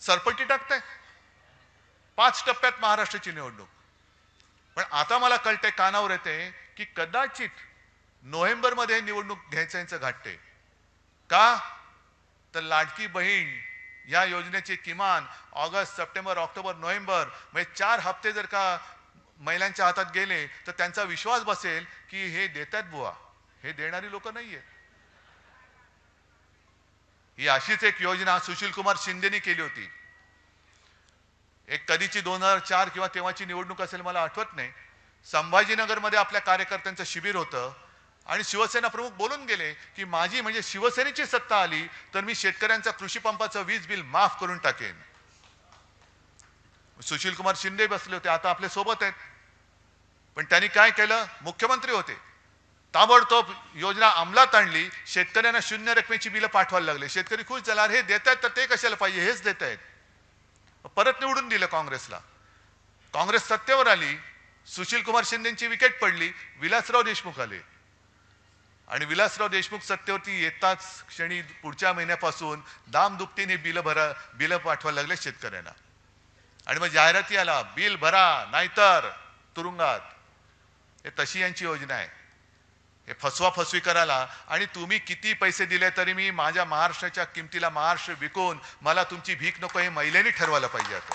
सरपटी टाकताय. पाच टप्प्यात महाराष्ट्राची निवडणूक. पण आता मला कळते कानावर येते की कदाचित नोव्हेंबरमध्ये निवडणूक घ्यायचं घाटते का? तर लाडकी बहीण या योजनेचे किमान ऑगस्ट सप्टेंबर ऑक्टोबर नोव्हेंबर म्हणजे चार हप्ते जर का महिलांच्या हातात गेले तर त्यांचा विश्वास बसेल की हे देतात बुवा. हे देणारी लोक नाहीये ही अशीच एक योजना सुशील कुमार शिंदेनी केली होती. एक कधीची दोन हजार चार किंवा तेव्हाची निवडणूक असेल मला आठवत नाही. संभाजीनगरमध्ये आपल्या कार्यकर्त्यांचं शिबिर होतं आणि शिवसेना प्रमुख बोलून गेले की माझी म्हणजे शिवसेनेची सत्ता आली तर मी शेतकऱ्यांचा कृषी पंपाचं वीज बिल माफ करून टाकेन. सुशील कुमार शिंदे बसले होते आता आपल्यासोबत आहेत. पण त्यांनी काय केलं? मुख्यमंत्री होते. ताबडतोब योजना अंमलात आणली. शेतकऱ्यांना शून्य रकमेची बिलं पाठवायला लागले. शेतकरी खुश झाला हे देत आहेत तर ते कशाला पाहिजे? हेच देत आहेत. परत निवडून दिलं काँग्रेसला. काँग्रेस सत्तेवर आली. सुशील कुमार शिंदेची विकेट पडली. विलासराव देशमुख आले. आणि विलासराव देशमुख सत्तेवरती येताच क्षणी पुढच्या महिन्यापासून दाम दुपटीने बिलं भरा बिलं पाठवायला लागले शेतकऱ्यांना. आणि मग जाहिराती आला बिल भरा नाहीतर तुरुंगात. हे तशी यांची योजना आहे. हे फसवा फसवी करायला. आणि तुम्ही किती पैसे दिले तरी मी माझ्या महाराष्ट्राच्या किमतीला महाराष्ट्र विकून मला तुमची भीक नको हे महिलेने ठरवायला पाहिजे आता.